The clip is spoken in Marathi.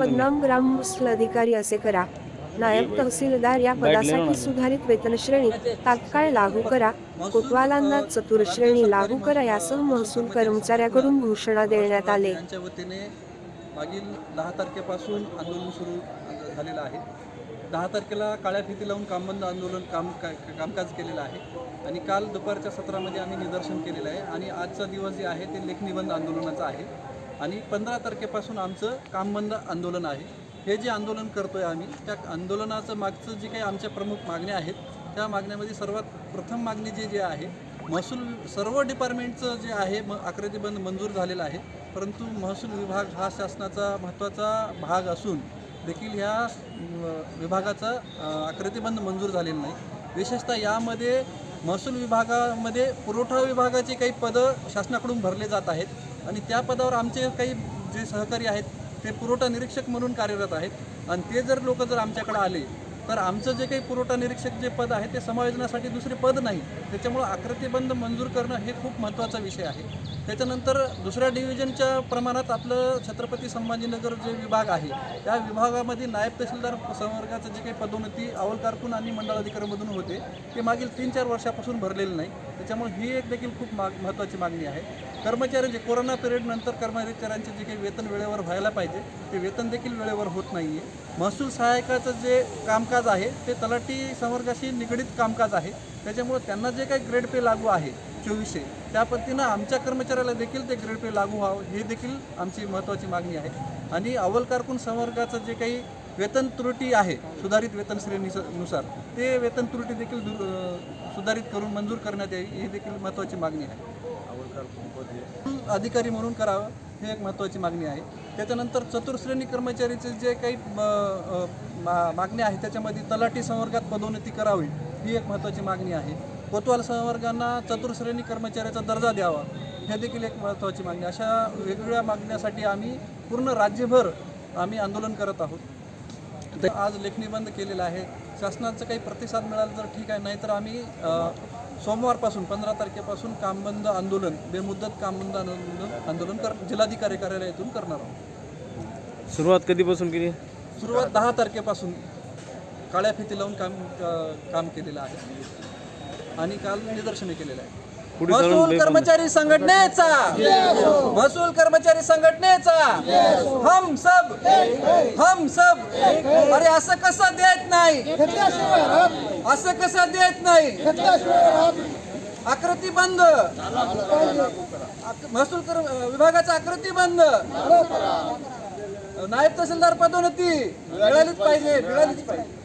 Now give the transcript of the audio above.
बदनाम ग्राम महसूल अधिकारी असे करा. नायब तहसीलदार या पदासाठी सुधारित वेतन श्रेणी तात्काळ लागू करा. कोतवालांना चतुर श्रेणी लागू करा यासह महसूल कर्मचाऱ्याकडून घोषणा देण्यात आले. मागील दहा तारखेपासून आंदोलन सुरू झालेलं आहे. दहा तारखेला काळ्या फिती लावून कामबंद आंदोलन काम का कामकाज केलेलं आहे. आणि काल दुपारच्या सत्रामध्ये आम्ही निदर्शन केलेलं आहे. आणि आजचा दिवस जे आहे ते लेखनिबंध आंदोलनाचा आहे. आणि पंधरा तारखेपासून आमचं कामबंद आंदोलन आहे. हे जे आंदोलन करतो आहे आम्ही त्या आंदोलनाचं मागचं जे काही आमच्या प्रमुख मागण्या आहेत त्या मागण्यामध्ये सर्वात प्रथम मागणी जी जे आहे महसूल वि- सर्व डिपार्टमेंटचं जे आहे म आकृतीबंद मंजूर झालेलं आहे. परंतु महसूल विभाग हा शासनाचा महत्त्वाचा भाग असून देखील ह्या विभागाचा आकृतीबंद मंजूर झालेला नाही. विशेषतः यामध्ये महसूल विभागामध्ये पुरवठा विभागाची काही पदं शासनाकडून भरले जात आहेत. आणि त्या पदावर आमचे काही जे सहकारी आहेत ते पुरवठा निरीक्षक म्हणून कार्यरत आहेत. आणि ते जर लोक जर आमच्याकडे आले तर आमचं जे काही पुरवठा निरीक्षक जे पद आहे ते समायोजनासाठी दुसरे पद नाही. त्याच्यामुळं आकृतीबंध मंजूर करणं हे खूप महत्त्वाचा विषय आहे. त्याच्यानंतर दुसऱ्या डिव्हिजनच्या प्रमाणात आपलं छत्रपती संभाजीनगर जे विभाग आहे त्या विभागामध्ये नायब तहसीलदार संवर्गाचं जे काही पदोन्नती अवल कारकून आणि मंडळाधिकाऱ्यांमधून होते ते मागील तीन चार वर्षापासून भरलेलं नाही. त्याच्यामुळे ही एक देखील खूप माग महत्त्वाची मागणी आहे. कर्मचाऱ्यांचे कोरोना पिरियडनंतर कर्मचाऱ्यांचे जे काही वेतन वेळेवर व्हायला पाहिजे ते वेतन देखील वेळेवर होत नाही आहे महसूल सहायकाचं जे काम कामकाज आहे ते तलाठी संवर्गाशी निगडीत कामकाज आहे. त्याच्यामुळे त्यांना जे काही ग्रेड पे लागू आहे चोवीसशे त्या पद्धतीनं आमच्या कर्मचाऱ्याला देखील ते ग्रेड पे लागू व्हावं ही देखील आमची महत्त्वाची मागणी आहे. आणि अव्वल कारकून संवर्गाचं जे काही वेतन त्रुटी आहे सुधारित वेतन श्रेणीनुसार ते वेतन त्रुटी देखील सुधारित करून मंजूर करण्यात यावी ही देखील महत्त्वाची मागणी आहे. अधिकारी म्हणून करावं ही एक महत्त्वाची मागणी आहे. त्याच्यानंतर चतुर्श्रेणी कर्मचारीचे जे काही म, मा- मागणी आहे त्याच्यामध्ये तलाठी संवर्गात पदोन्नती करावी ही एक महत्त्वाची मागणी आहे. कोतवाल संवर्गांना चतुर्श्रेणी कर्मचाऱ्याचा दर्जा द्यावा हे देखील एक महत्त्वाची मागणी. अशा वेगवेगळ्या मागण्यासाठी आम्ही पूर्ण राज्यभर आम्ही आंदोलन करत आहोत. आज लेखणी बंद केलेला आहे. शासनाचं काही प्रतिसाद मिळाला तर ठीक आहे नाहीतर आम्ही सोमवारपासून पंधरा तारखेपासून कामबंद आंदोलन बेमुदत कामबंद आंदोलन आंदोलन कर जिल्हाधिकारी कार्यालयातून करणार आहोत. सुरुवात कधीपासून केली? सुरुवात दहा तारखेपासून काळ्या फिती लावून काम काम केलेलं आहे. आणि काल निदर्शने केलेलं आहे. महसूल कर्मचारी संघटनेचा. महसूल कर्मचारी संघटनेचा. हम सब. हम सब. अरे असं कसं देत नाही? असं कसं देत नाही? आकृती बंद. महसूल कर विभागाचा आकृती बंद. नायब तहसीलदार पदोन्नती. मिळालीच पाहिजे मिळालीच पाहिजे.